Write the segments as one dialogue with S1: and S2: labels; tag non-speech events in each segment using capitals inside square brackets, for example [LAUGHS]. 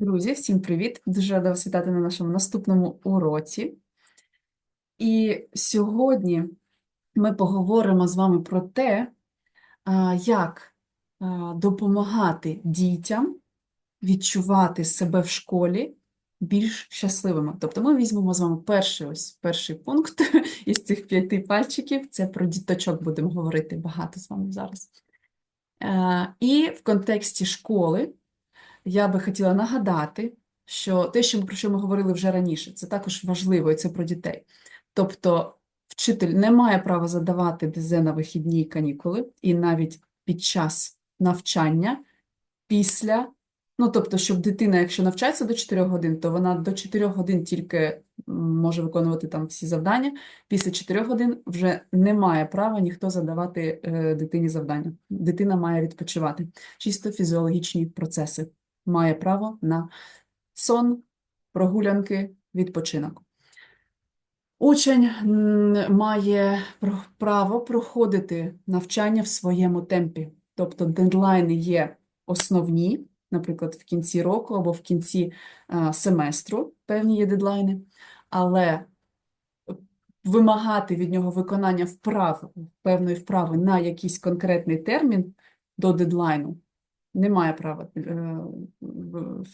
S1: Друзі, всім привіт! Дуже рада вас вітати на нашому наступному уроці. І сьогодні ми поговоримо з вами про те, як допомагати дітям відчувати себе в школі більш щасливими. Тобто ми візьмемо з вами перший ось перший пункт [LAUGHS] із цих п'яти пальчиків. Це про діточок будемо говорити багато з вами зараз. І в контексті школи я би хотіла нагадати, що те, що ми, про що ми говорили вже раніше, це також важливо, і це про дітей. Тобто вчитель не має права задавати ДЗ на вихідні канікули, і навіть під час навчання, після, ну тобто, щоб дитина, якщо навчається до 4 годин, то вона до 4 годин тільки може виконувати там всі завдання. Після 4 годин вже не має права ніхто задавати е, дитині завдання. Дитина має відпочивати. Чисто фізіологічні процеси має право на сон, прогулянки, відпочинок. Учень має право проходити навчання в своєму темпі. Тобто дедлайни є основні, наприклад, в кінці року або в кінці семестру певні є дедлайни, але вимагати від нього виконання вправ, певної вправи на якийсь конкретний термін до дедлайну не має права е,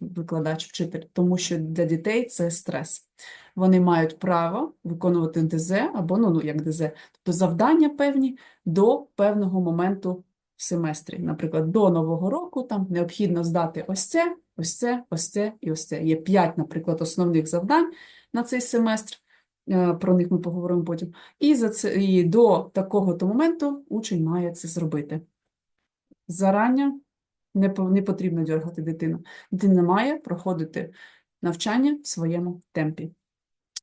S1: викладач, вчитель, тому що для дітей це стрес. Вони мають право виконувати ДЗ або ну, ну як ДЗ, тобто завдання певні до певного моменту в семестрі. Наприклад, до Нового року там необхідно здати ось це, ось це, ось це і ось це. Є п'ять, наприклад, основних завдань на цей семестр. е, Про них ми поговоримо потім. І за це і до такого-то моменту учень має це зробити. Зарання не, не потрібно дергати дитину. Дитина має проходити навчання в своєму темпі.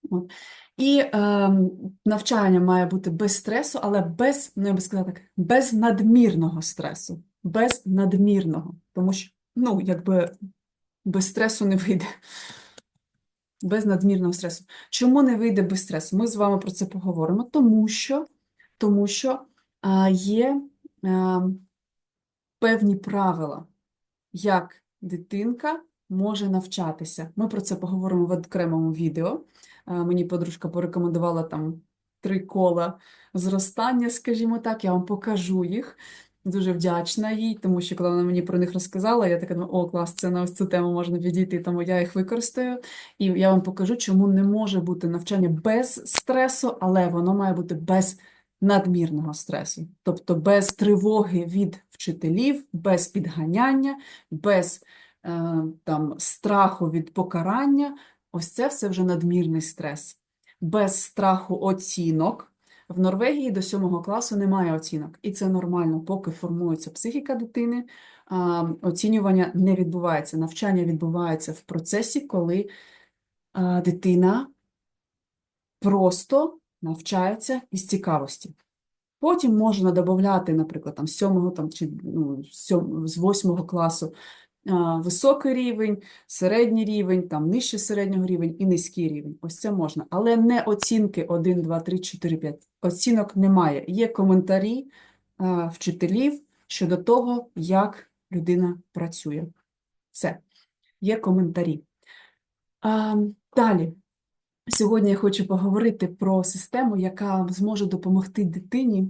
S1: От. І ем, навчання має бути без стресу, але без, ну я би сказала так, без надмірного стресу. Без надмірного. Тому що, ну, якби без стресу не вийде. Без надмірного стресу. Чому не вийде без стресу? Ми з вами про це поговоримо, тому що, тому що а, є ем, певні правила, як дитинка може навчатися. Ми про це поговоримо в окремому відео. Е, Мені подружка порекомендувала там три кола зростання, скажімо так, я вам покажу їх. Дуже вдячна їй, тому що коли вона мені про них розказала, я така думаю, о, клас, це на ось цю тему можна підійти, тому я їх використаю. І я вам покажу, чому не може бути навчання без стресу, але воно має бути без надмірного стресу, тобто без тривоги від вчителів, без підганяння, без е, там, страху від покарання. Ось це все вже надмірний стрес. Без страху оцінок. В Норвегії до сьомого класу немає оцінок, і це нормально, поки формується психіка дитини, оцінювання не відбувається. Навчання відбувається в процесі, коли дитина просто навчається із цікавості. Потім можна додати, наприклад, там, з там, чи ну, з сьом- з восьмого класу а, високий рівень, середній рівень, там, нижче середнього рівень і низький рівень. Ось це можна. Але не оцінки 1, 2, 3, 4, 5. Оцінок немає. Є коментарі а, вчителів щодо того, як людина працює. Все. Є коментарі. А, далі. Сьогодні я хочу поговорити про систему, яка зможе допомогти дитині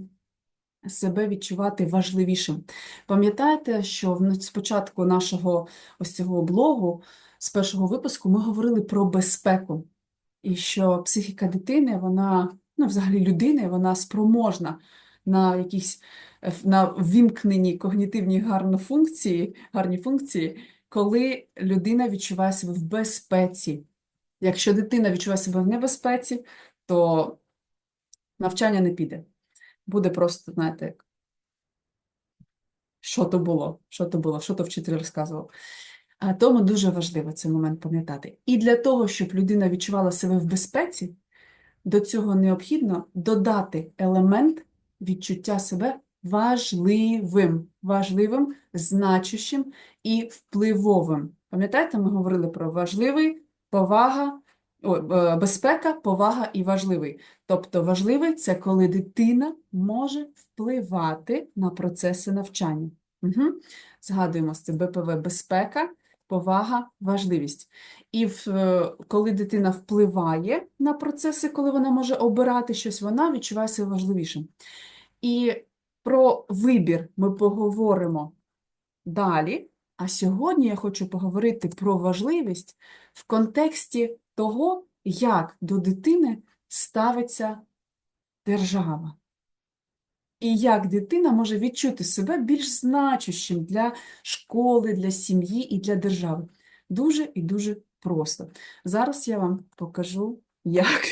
S1: себе відчувати важливішим. Пам'ятаєте, що спочатку нашого ось цього блогу, з першого випуску, ми говорили про безпеку, і що психіка дитини, вона, ну, взагалі людини, вона спроможна на якісь на ввімкнені когнітивні гарні функції, гарні функції, коли людина відчуває себе в безпеці. Якщо дитина відчуває себе в небезпеці, то навчання не піде. Буде просто, знаєте, що то було, що то було, що то вчитель розказував. А тому дуже важливо цей момент пам'ятати. І для того, щоб людина відчувала себе в безпеці, до цього необхідно додати елемент відчуття себе важливим, важливим, значущим і впливовим. Пам'ятаєте, ми говорили про важливий, повага, е, безпека, повага і важливий. Тобто важливий це коли дитина може впливати на процеси навчання. Угу. Згадуємо це БПВ безпека, повага, важливість. І в, е, коли дитина впливає на процеси, коли вона може обирати щось, вона відчуває себе важливішим. І про вибір ми поговоримо далі. А сьогодні я хочу поговорити про важливість в контексті того, як до дитини ставиться держава. І як дитина може відчути себе більш значущим для школи, для сім'ї і для держави. Дуже і дуже просто. Зараз я вам покажу, як.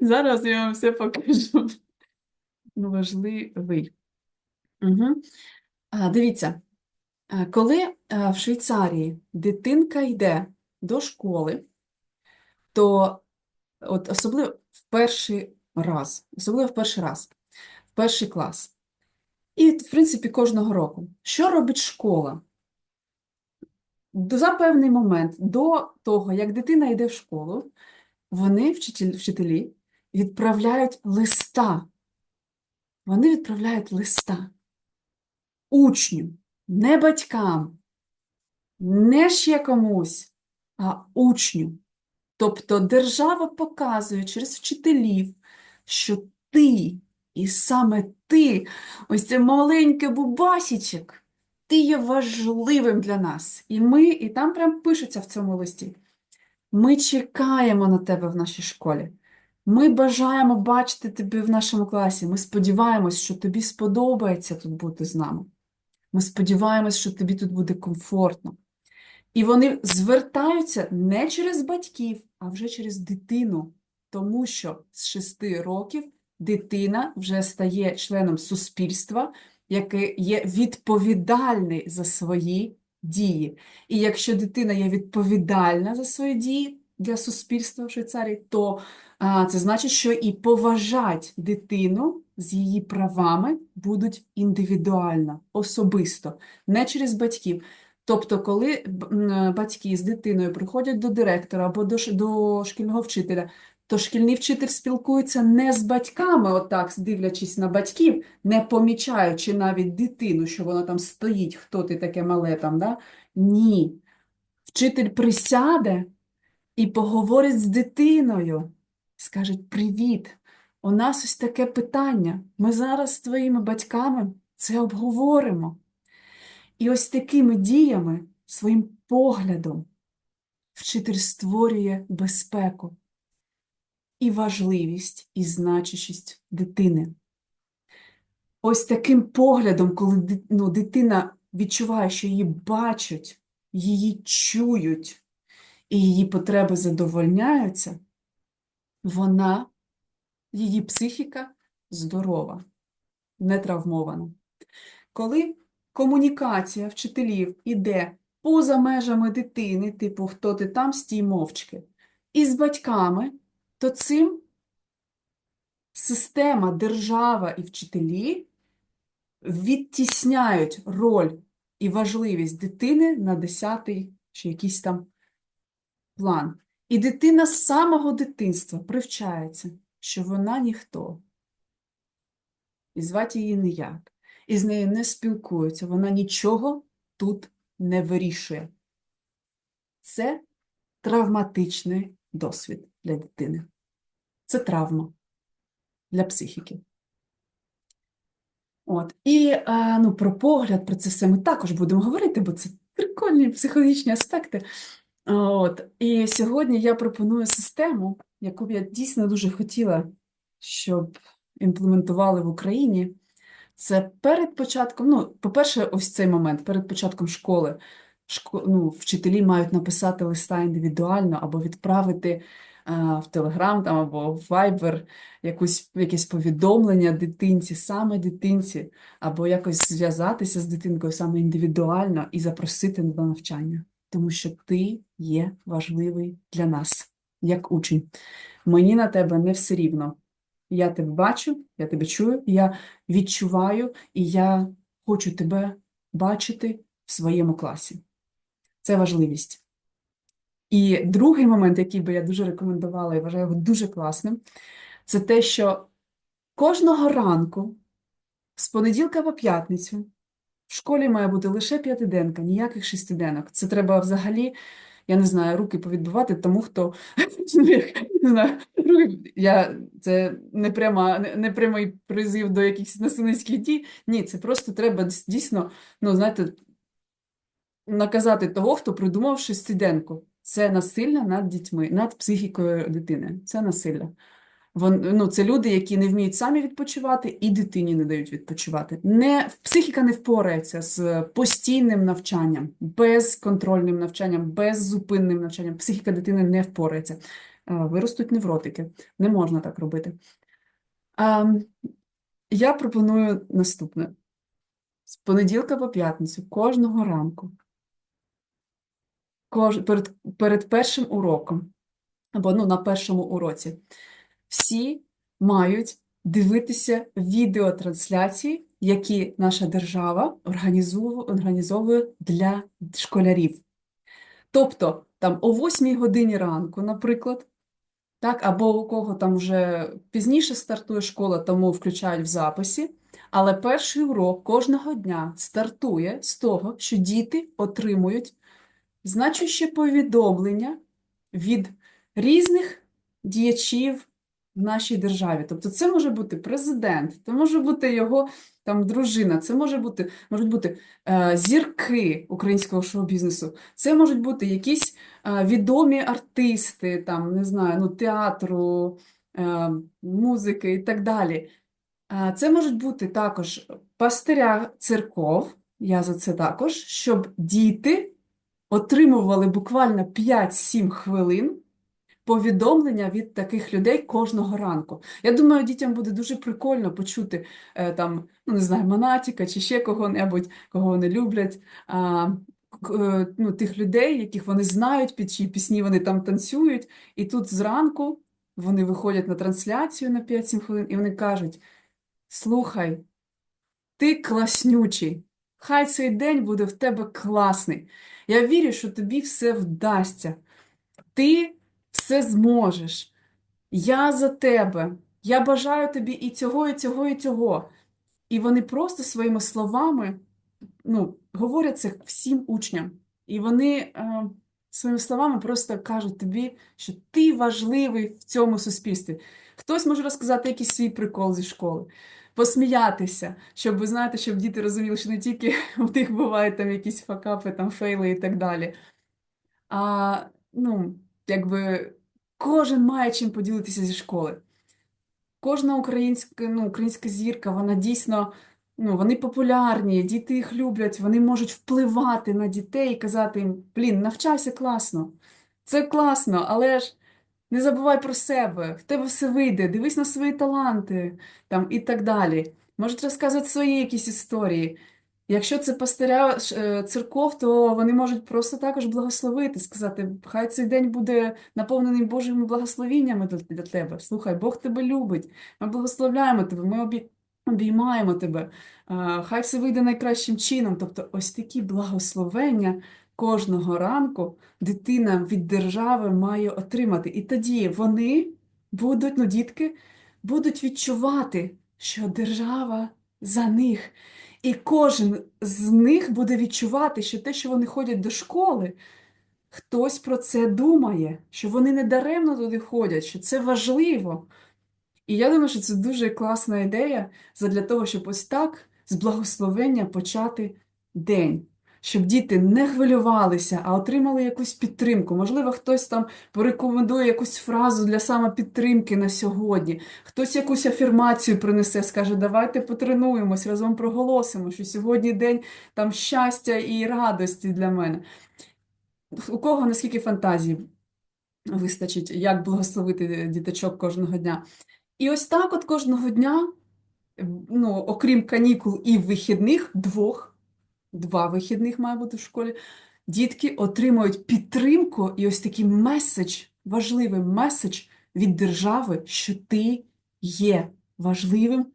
S1: Зараз я вам все покажу. Важливий. Угу. Дивіться, коли в Швейцарії дитинка йде до школи, то от особливо в перший раз, особливо в перший раз, в перший клас. І, в принципі, кожного року. Що робить школа? За певний момент, до того, як дитина йде в школу, вони, вчителі, відправляють листа. Вони відправляють листа учню, не батькам, не ще комусь, а учню. Тобто держава показує через вчителів, що ти, і саме ти, ось цей маленький бубасічок, ти є важливим для нас. І ми, і там прям пишеться в цьому листі. Ми чекаємо на тебе в нашій школі. Ми бажаємо бачити тебе в нашому класі. Ми сподіваємось, що тобі сподобається тут бути з нами. Ми сподіваємось, що тобі тут буде комфортно. І вони звертаються не через батьків, а вже через дитину, тому що з 6 років дитина вже стає членом суспільства, яке є відповідальний за свої дії. І якщо дитина є відповідальна за свої дії для суспільства в Швейцарії, то це значить, що і поважать дитину з її правами будуть індивідуально, особисто, не через батьків. Тобто, коли батьки з дитиною приходять до директора або до, до шкільного вчителя, то шкільний вчитель спілкується не з батьками, отак, дивлячись на батьків, не помічаючи навіть дитину, що вона там стоїть, хто ти таке мале там, да? Ні. Вчитель присяде і поговорить з дитиною. Скаже: Привіт, у нас ось таке питання. Ми зараз з твоїми батьками це обговоримо. І ось такими діями, своїм поглядом, вчитель створює безпеку і важливість, і значущість дитини. Ось таким поглядом, коли ну, дитина відчуває, що її бачать, її чують, і її потреби задовольняються, вона, її психіка здорова, не травмована. Коли комунікація вчителів іде поза межами дитини, типу хто ти там, стій мовчки, і з батьками, то цим система, держава і вчителі відтісняють роль і важливість дитини на десятий чи якийсь там план. І дитина з самого дитинства привчається, що вона ніхто. І звати її ніяк. І з нею не спілкуються, вона нічого тут не вирішує. Це травматичний досвід для дитини. Це травма для психіки. От. І е, ну, про погляд, про це все ми також будемо говорити, бо це прикольні психологічні аспекти. От. І сьогодні я пропоную систему, яку б я дійсно дуже хотіла, щоб імплементували в Україні. Це перед початком, ну, по-перше, ось цей момент, перед початком школи. Шко, ну, вчителі мають написати листа індивідуально або відправити а, в Телеграм там, або в Viber якусь, якесь повідомлення дитинці, саме дитинці, або якось зв'язатися з дитинкою саме індивідуально і запросити на навчання. Тому що ти є важливий для нас, як учень. Мені на тебе не все рівно. Я тебе бачу, я тебе чую, я відчуваю, і я хочу тебе бачити в своєму класі. Це важливість. І другий момент, який би я дуже рекомендувала і вважаю його дуже класним, це те, що кожного ранку, з понеділка по п'ятницю, В школі має бути лише п'ятиденка, ніяких шестиденок. Це треба взагалі, я не знаю, руки повідбивати тому, хто [LAUGHS] не знаю, я, це не, пряма, не прямий призив до якихось насильницьких дій. Ні, це просто треба дійсно, ну, знаєте, наказати того, хто придумав шестиденку. Це насилля над дітьми, над психікою дитини. Це насилля. Вон, ну, це люди, які не вміють самі відпочивати, і дитині не дають відпочивати. Не, психіка не впорається з постійним навчанням, безконтрольним навчанням, беззупинним навчанням. Психіка дитини не впорається. Е, Виростуть невротики. Не можна так робити. А, я пропоную наступне. З понеділка по п'ятницю, кожного ранку, кож, перед, перед першим уроком, або ну, на першому уроці, всі мають дивитися відеотрансляції, які наша держава організовує, для школярів. Тобто, там о 8 годині ранку, наприклад, так, або у кого там вже пізніше стартує школа, тому включають в записі. Але перший урок кожного дня стартує з того, що діти отримують значуще повідомлення від різних діячів в нашій державі. Тобто це може бути президент, це може бути його там дружина, це може бути, можуть бути е, зірки українського шоу-бізнесу, це можуть бути якісь е, відомі артисти, там, не знаю, ну, театру, е, музики і так далі. Е, Це можуть бути також пастиря церков, я за це також, щоб діти отримували буквально 5-7 хвилин повідомлення від таких людей кожного ранку. Я думаю, дітям буде дуже прикольно почути е, там, ну не знаю, Монатіка чи ще кого-небудь, кого вони люблять. А, е, ну, тих людей, яких вони знають, під чиї пісні вони там танцюють. І тут зранку вони виходять на трансляцію на 5-7 хвилин, і вони кажуть: Слухай, ти класнючий. Хай цей день буде в тебе класний. Я вірю, що тобі все вдасться. Ти все зможеш. Я за тебе. Я бажаю тобі і цього, і цього, і цього. І вони просто своїми словами ну, говорять це всім учням. І вони е, своїми словами просто кажуть тобі, що ти важливий в цьому суспільстві. Хтось може розказати якийсь свій прикол зі школи, посміятися, щоб ви знаєте, щоб діти розуміли, що не тільки [LAUGHS] у них бувають там якісь факапи, там фейли і так далі. А ну, якби кожен має чим поділитися зі школи. Кожна українська, ну, українська зірка, вона дійсно, ну, вони популярні, діти їх люблять, вони можуть впливати на дітей і казати їм, блін, навчайся класно. Це класно, але ж не забувай про себе, в тебе все вийде, дивись на свої таланти там, і так далі. Можуть розказувати свої якісь історії. Якщо це пастиря е, церков, то вони можуть просто також благословити, сказати, хай цей день буде наповнений Божими благословіннями для, тебе. Слухай, Бог тебе любить, ми благословляємо тебе, ми обіймаємо тебе. Хай все вийде найкращим чином. Тобто, ось такі благословення кожного ранку дитина від держави має отримати. І тоді вони будуть, ну, дітки, будуть відчувати, що держава за них. І кожен з них буде відчувати, що те, що вони ходять до школи, хтось про це думає, що вони не даремно туди ходять, що це важливо. І я думаю, що це дуже класна ідея для того, щоб ось так з благословення почати день. Щоб діти не хвилювалися, а отримали якусь підтримку. Можливо, хтось там порекомендує якусь фразу для самопідтримки на сьогодні, хтось якусь афірмацію принесе, скаже, давайте потренуємось, разом проголосимо, що сьогодні день там щастя і радості для мене. У кого наскільки фантазії вистачить, як благословити діточок кожного дня. І ось так от кожного дня, ну, окрім канікул і вихідних, двох, два вихідних має бути в школі, дітки отримують підтримку і ось такий меседж, важливий меседж від держави, що ти є важливим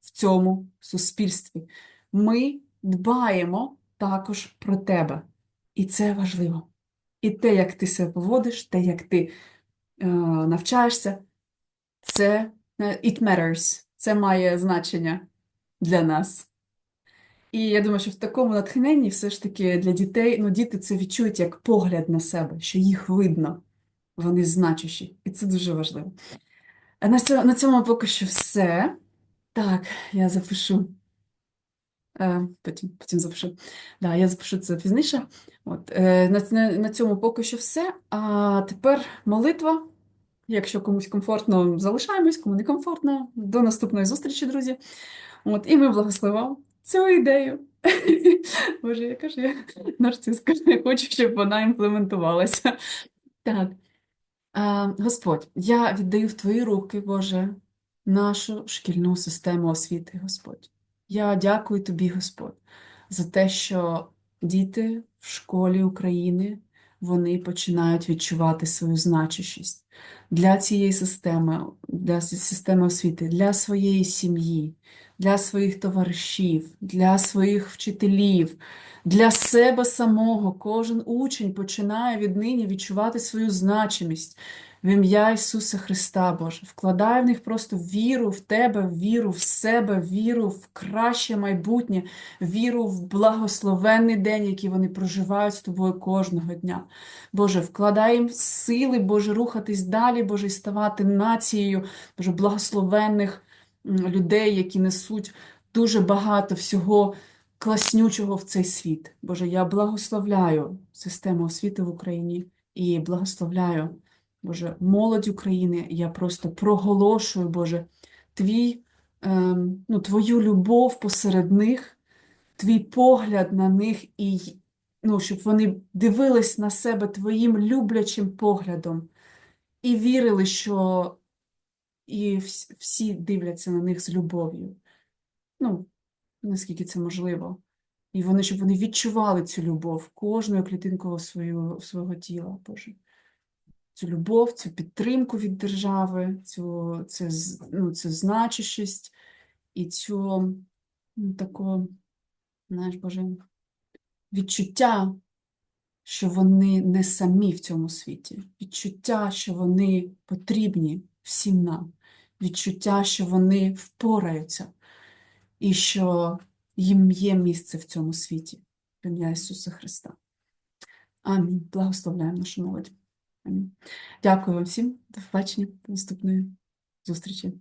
S1: в цьому суспільстві. Ми дбаємо також про тебе. І це важливо. І те, як ти себе поводиш, те, як ти е, навчаєшся, це е, it matters. Це має значення для нас. І я думаю, що в такому натхненні все ж таки для дітей, ну, діти це відчують як погляд на себе, що їх видно, вони значущі, і це дуже важливо. А на цьому, поки що все. Так, я запишу. Е, потім, потім запишу. Да, я запишу це пізніше. От, е, на, на цьому поки що все. А тепер молитва. Якщо комусь комфортно, залишаємось, кому не комфортно. До наступної зустрічі, друзі. От, і ми благословимо цю ідею. [LAUGHS] Боже, я кажу, я нарцисска, я хочу, щоб вона імплементувалася. Так. Господь, я віддаю в Твої руки, Боже, нашу шкільну систему освіти, Господь. Я дякую Тобі, Господь, за те, що діти в школі України вони починають відчувати свою значущість для цієї системи, для системи освіти, для своєї сім'ї, для своїх товаришів, для своїх вчителів, для себе самого. Кожен учень починає віднині відчувати свою значимість. В ім'я Ісуса Христа, Боже, вкладай в них просто віру в Тебе, віру в себе, віру в краще майбутнє, віру в благословенний день, який вони проживають з Тобою кожного дня. Боже, вкладай їм сили, Боже, рухатись далі, Боже, і ставати нацією, Боже, благословенних людей, які несуть дуже багато всього класнючого в цей світ. Боже, я благословляю систему освіти в Україні і благословляю, Боже, молодь України. Я просто проголошую, Боже, твій, ем, ну, Твою любов посеред них, твій погляд на них і ну, щоб вони дивились на себе твоїм люблячим поглядом і вірили, що і всі дивляться на них з любов'ю. Ну, наскільки це можливо. І вони, щоб вони відчували цю любов кожною клітинкою свою, свого тіла, Боже. Цю любов, цю підтримку від держави, цю, це, ну, цю значущість і цю ну, таку, знаєш, Боже, відчуття, що вони не самі в цьому світі, відчуття, що вони потрібні всім нам, відчуття, що вони впораються і що їм є місце в цьому світі. В ім'я Ісуса Христа. Амінь. Благословляємо нашу молодь. Амінь. Дякую вам всім. До побачення. До наступної зустрічі.